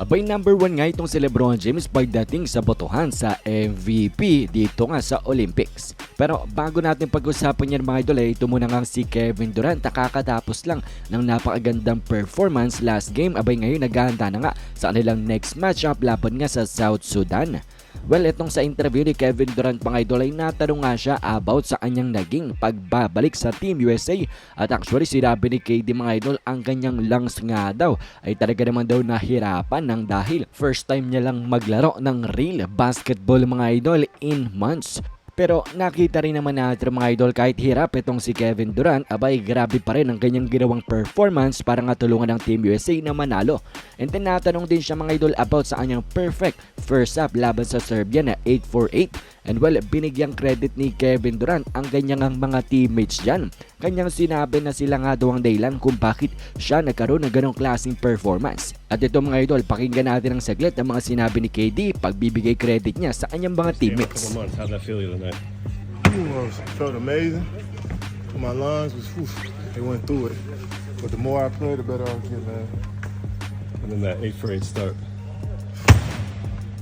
Abay number 1 nga itong si Lebron James pagdating sa botohan sa MVP dito nga sa Olympics. Pero bago natin pag-usapan yan mga idol eh, ito muna nga si Kevin Durant nakakatapos lang ng napakagandang performance last game. Abay ngayon naghahanda na nga sa kanilang next matchup laban nga sa South Sudan. Well, itong sa interview ni Kevin Durant mga idol ay natanong nga siya about sa kanyang naging pagbabalik sa Team USA at actually sinabi ni KD mga idol ang kanyang lungs nga daw ay talaga naman daw nahirapan ng dahil first time niya lang maglaro ng real basketball mga idol in months. Pero nakita rin naman natin mga idol kahit hirap itong si Kevin Durant, abay grabe pa rin ang kanyang ginawang performance para nga tulungan ng Team USA na manalo. And then natanong din siya mga idol about sa kanyang perfect first up laban sa Serbia na 8-4-8. And well, binigyang credit ni Kevin Durant ang kanyang ang mga teammates dyan. Kanyang sinabi na sila nga daw ang dahilan kung bakit siya nagkaroon ng ganong klaseng performance. At ito mga idol, pakinggan natin ang saglit ang mga sinabi ni KD pagbibigay credit niya sa kanyang mga teammates. couple months. How'd that feel you tonight? Ooh, felt amazing. My lungs was, whew, they went through it. But the more I play, the better I get, man. And then that eight for eight start.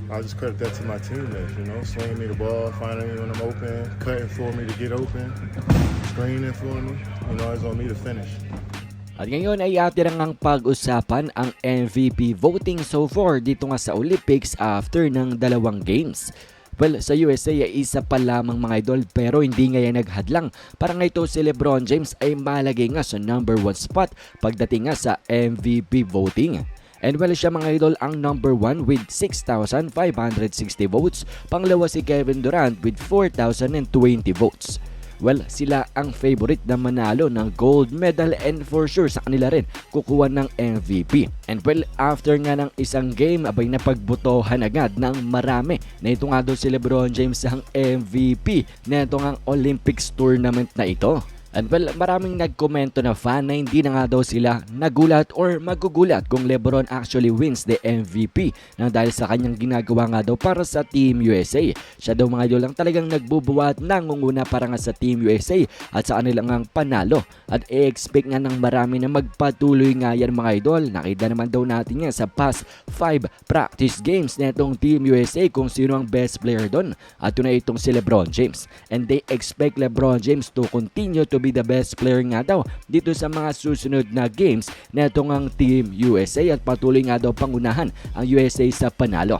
I just credit that to my teammates, you know, swinging me the ball, finding me when I'm open, cutting for me to get open, screening for me. You know, it's on me to finish. At ngayon ay atin ang pag-usapan ang MVP voting so far dito nga sa Olympics after ng dalawang games. Well, sa USA ay isa pa lamang mga idol pero hindi nga yan naghadlang. Para nga ito si Lebron James ay malagay nga sa number 1 spot pagdating nga sa MVP voting. And well siya mga idol ang number 1 with 6,560 votes. Panglawa si Kevin Durant with 4,020 votes. Well, sila ang favorite na manalo ng gold medal and for sure sa kanila rin kukuha ng MVP. And well, after nga ng isang game, abay napagbutohan agad ng marami na ito nga daw si Lebron James ang MVP na ito nga Olympics tournament na ito. And well, maraming nagkomento na fan na hindi na nga daw sila nagulat or magugulat kung Lebron actually wins the MVP nang dahil sa kanyang ginagawa nga daw para sa Team USA. Siya daw mga idol lang talagang nagbubuhat nangunguna para nga sa Team USA at sa kanilang ang panalo. At i-expect nga ng marami na magpatuloy nga yan mga idol. Nakita naman daw natin yan sa past 5 practice games na itong Team USA kung sino ang best player doon. At yun na itong si Lebron James. And they expect Lebron James to continue to be the best player nga daw dito sa mga susunod na games na itong ang Team USA at patuloy nga daw pangunahan ang USA sa panalo.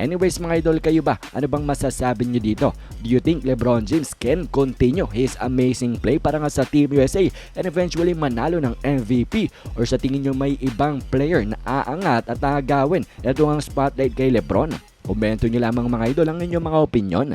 Anyways mga idol, kayo ba? Ano bang masasabi nyo dito? Do you think LeBron James can continue his amazing play para nga sa Team USA and eventually manalo ng MVP? Or sa tingin nyo may ibang player na aangat at agawin ito ang spotlight kay LeBron? Komento nyo lamang mga idol ang inyong mga opinion.